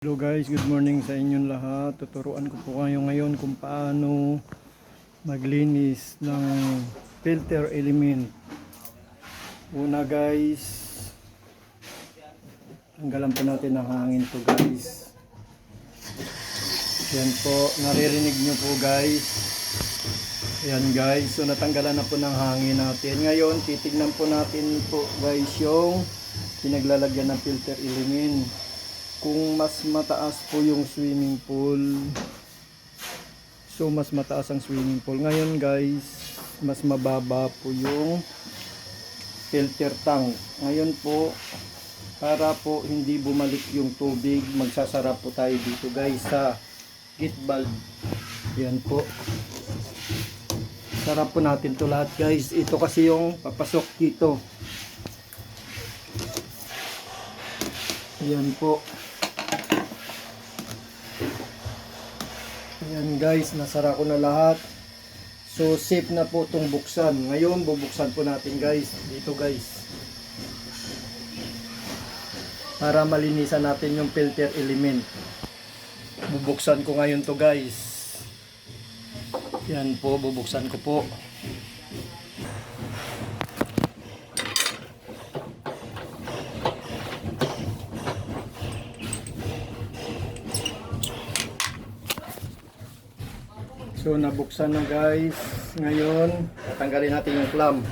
Hello guys, good morning sa inyong lahat. Tuturuan ko po kayo ngayon kung paano maglinis ng filter element. Una guys, tanggalan po natin ang hangin to guys. Yan po, naririnig nyo po guys. Yan guys, so natanggalan na po ng hangin natin. Ngayon, titignan po natin po guys yung pinaglalagyan ng filter element kung mas mataas po yung swimming pool so mas mataas ang swimming pool. Ngayon guys mas mababa po yung filter tank. Ngayon po para po hindi bumalik yung tubig magsasara po tayo dito guys sa gate valve yan po. Sarap po natin to lahat guys. Ito kasi yung papasok dito. Yan po Ayan guys, nasara ko na lahat. So safe na po itong buksan. Ngayon, bubuksan po natin guys. Dito guys. Para malinisan natin yung filter element. Bubuksan ko ngayon to guys. Yan po, bubuksan ko po. So nabuksan na guys. Ngayon, tatanggalin natin yung clamp.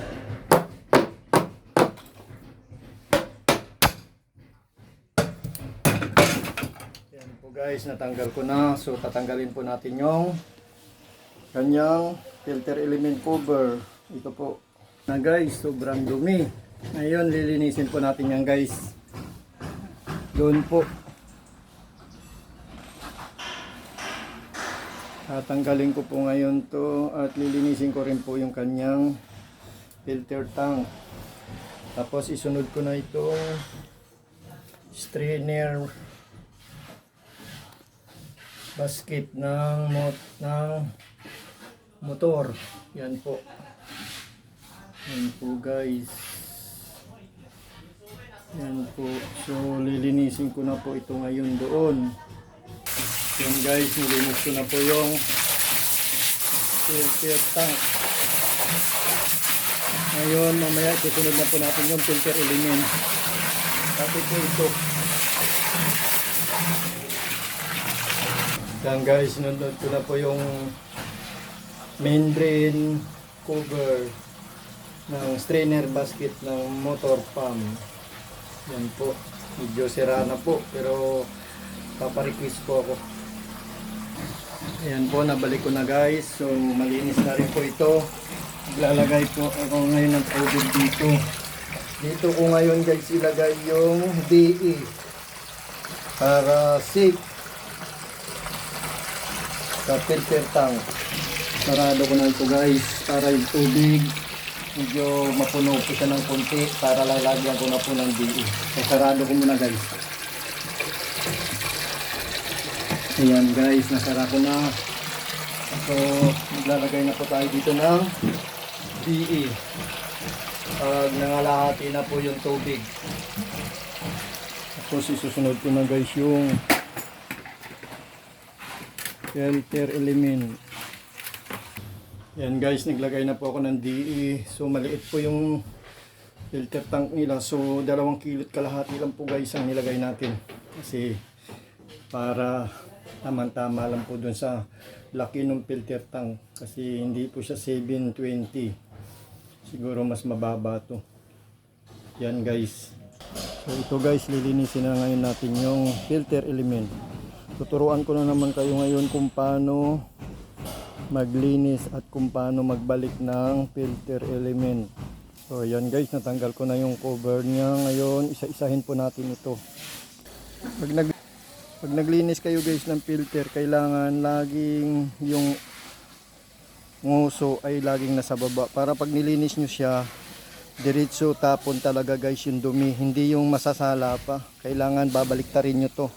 Yan po guys, natanggal ko na. So tatanggalin po natin yung kanyang filter element cover. Ito po. Na guys, sobrang dumi. Ngayon, lilinisin po natin yan guys. Doon po. Tatanggalin ko po ngayon to at lilinisin ko rin po yung kanyang filter tank. Tapos isunod ko na itong strainer basket ng mot ng motor. Yan po. Yan po guys. Yan po. So lilinisin ko na po ito ngayon doon. Yan guys, nilinis ko na po yung filter tank. Ngayon, mamaya susunod na po natin yung filter element. Tapos po ito. Yan guys, sinunod ko na po yung membrane cover ng strainer basket ng motor pump. Yan po. Medyo sira na po, pero paparequest po ako. Ayan po, nabalik ko na guys. So, malinis na rin po ito. Lalagay po ako ngayon ng tubig dito. Dito ko ngayon guys ilagay yung DE para safe sa filter tank. Sarado ko na ito guys para yung tubig medyo mapuno ko siya ng konti para lalagyan ko na po ng DE. So, sarado ko muna guys. Ayan guys, nasara ko na. So, maglalagay na po tayo dito ng DE. Pag nangalahati na po yung tubig. Tapos isusunod ko na guys yung filter element. Yan guys, naglagay na po ako ng DE. So, maliit po yung filter tank nila. So, dalawang kilot kalahati lang po guys ang nilagay natin. Kasi, para tamang-tama lang po dun sa laki ng filter tank kasi hindi po siya 720 siguro mas mababa to. Yan guys. So ito guys lilinisin na ngayon natin yung filter element. Tuturuan ko na naman kayo ngayon kung paano maglinis at kung paano magbalik ng filter element. So yan guys. Natanggal ko na yung cover niya. Ngayon isa-isahin po natin ito. Pag nag pag naglinis kayo guys ng filter, kailangan laging yung nguso ay laging nasa baba. Para pag nilinis nyo siya, diretso tapon talaga guys yung dumi. Hindi yung masasala pa. Kailangan babalik rin nyo to.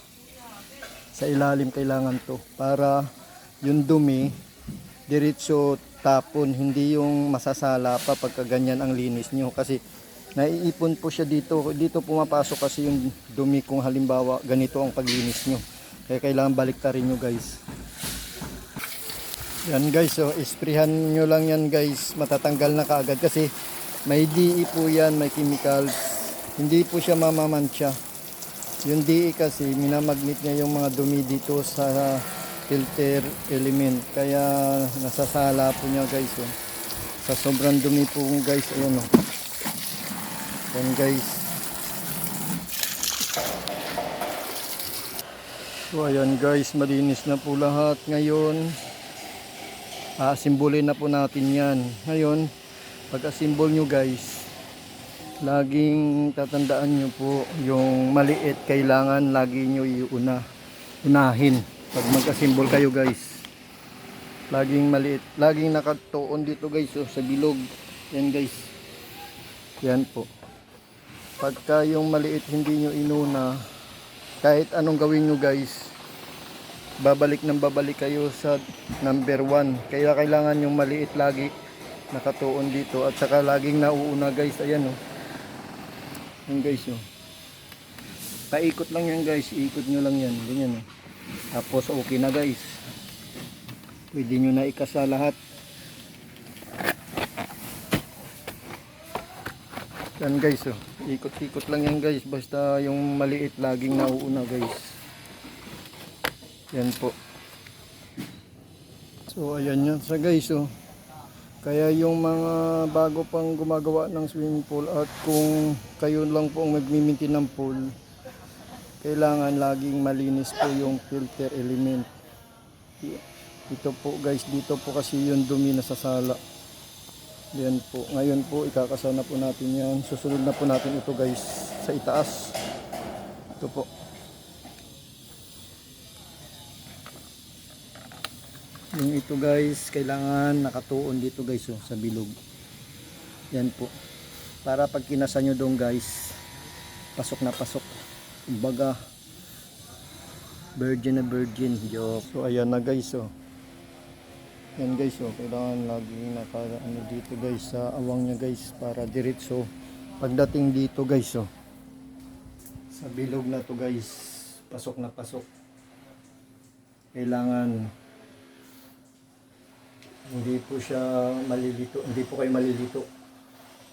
Sa ilalim kailangan to. Para yung dumi, diretso tapon. Hindi yung masasala pa pagka ganyan ang linis nyo. Kasi naiipon po siya dito. Dito pumapasok kasi yung dumi kung halimbawa ganito ang paglinis nyo. Kaya kailangan baliktarin nyo guys. Yan guys, so isprihan nyo lang yan guys. Matatanggal na kaagad kasi may DE po yan, may chemicals. Hindi po siya mamamansya. Yung DE kasi minamagnet niya yung mga dumi dito sa filter element. Kaya nasasala po niya guys. Oh. Sa sobrang dumi po guys, ayan oh. Yan guys. So ayan guys, malinis na po lahat ngayon. Aasimbulin na po natin yan. Ngayon, pag asimbol nyo guys, laging tatandaan nyo po yung maliit kailangan lagi nyo iuna. Unahin pag mag-asimbol kayo guys. Laging maliit. Laging nakatuon dito guys oh, sa bilog. Yan guys. Yan po. Pagka yung maliit hindi nyo inuna, kahit anong gawin nyo guys, babalik ng babalik kayo sa number 1. Kaya kailangan yung maliit lagi nakatuon dito at saka laging nauuna guys. Ayan oh. Yan guys oh. Paikot lang yan guys. Ikot nyo lang yan. Ganyan oh. Tapos okay na guys. Pwede nyo na ikasa lahat. Yan guys oh. Ikot-ikot lang yan guys. Basta yung maliit laging nauuna guys. Yan po. So ayan yan sa guys oh. Kaya yung mga bago pang gumagawa ng swimming pool at kung kayo lang po ang magmiminti ng pool, kailangan laging malinis po yung filter element. Ito po guys, dito po kasi yung dumi na sa sala. Yan po. Ngayon po, ikakasana po natin yan. Susunod na po natin ito guys sa itaas. Ito po. Yung ito guys, kailangan nakatuon dito guys oh, sa bilog. Yan po. Para pag kinasa nyo doon guys, pasok na pasok. Kumbaga, virgin na virgin. Joke. So ayan na guys oh. Yan guys oh, kailangan laging naka ano dito guys sa awang niya guys para diretso. Pagdating dito guys oh. Sa bilog na to guys, pasok na pasok. Kailangan hindi po siya malilito, hindi po kayo malilito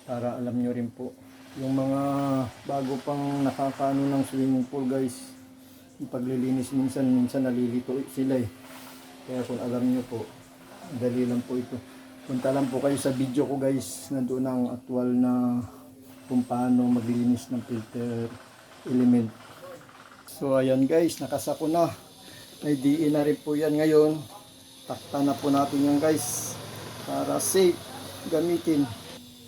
para alam nyo rin po yung mga bago pang nakakaano ng swimming pool guys yung paglilinis minsan minsan nalilito sila eh kaya kung alam nyo po dali lang po ito. Punta lang po kayo sa video ko guys. Nandoon ang actual na kung paano maglinis ng filter element. So ayan guys. Nakasako na. May DE na rin po yan ngayon. Takta na po natin yan guys para safe gamitin.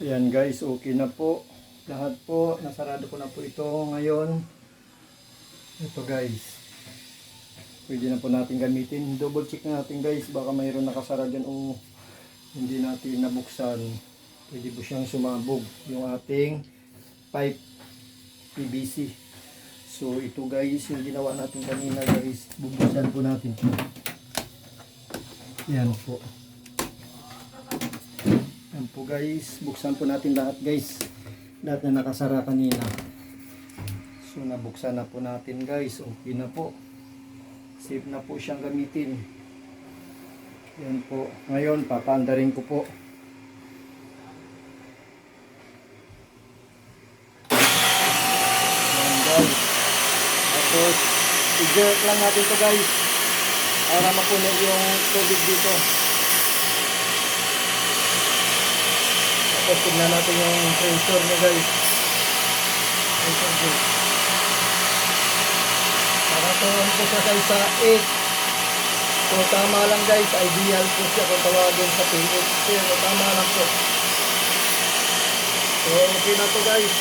Ayan guys. Okay na po. Lahat po. Nasarado ko na po ito ngayon. Ito guys pwede na po natin gamitin double check na natin guys baka mayroon nakasara dyan o hindi natin nabuksan pwede po siyang sumabog yung ating pipe PVC so ito guys yung ginawa natin kanina guys bubuksan po natin yan po. Yan po guys. Buksan po natin lahat guys. Lahat na nakasara kanina. So nabuksan na po natin guys. Okay na po. Safe na po siyang gamitin. Yan po. Ngayon papandarin ko po. Yan guys. Tapos i-jerk lang natin to guys para mapuno yung tubig dito. Tapos tignan natin yung pressure niya guys. Pressure gauge. Po siya guys sa 8. Kung tama lang guys, ideal po siya kung tawagin sa pH. Pero tama lang po. So okay na to guys.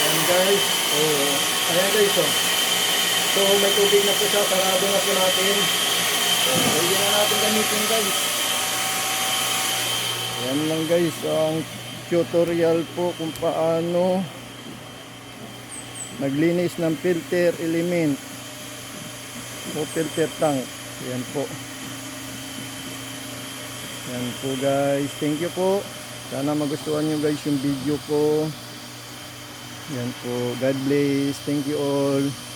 Yan guys. Oh, ayan guys oh. So may tubig na po siya, sarado na po natin. So, hindi na natin gamitin guys. Yan lang guys, ang tutorial po kung paano naglinis ng filter element o filter tank. Yan po. Yan po guys. Thank you po. Sana magustuhan nyo guys yung video ko. Yan po. God bless. Thank you all.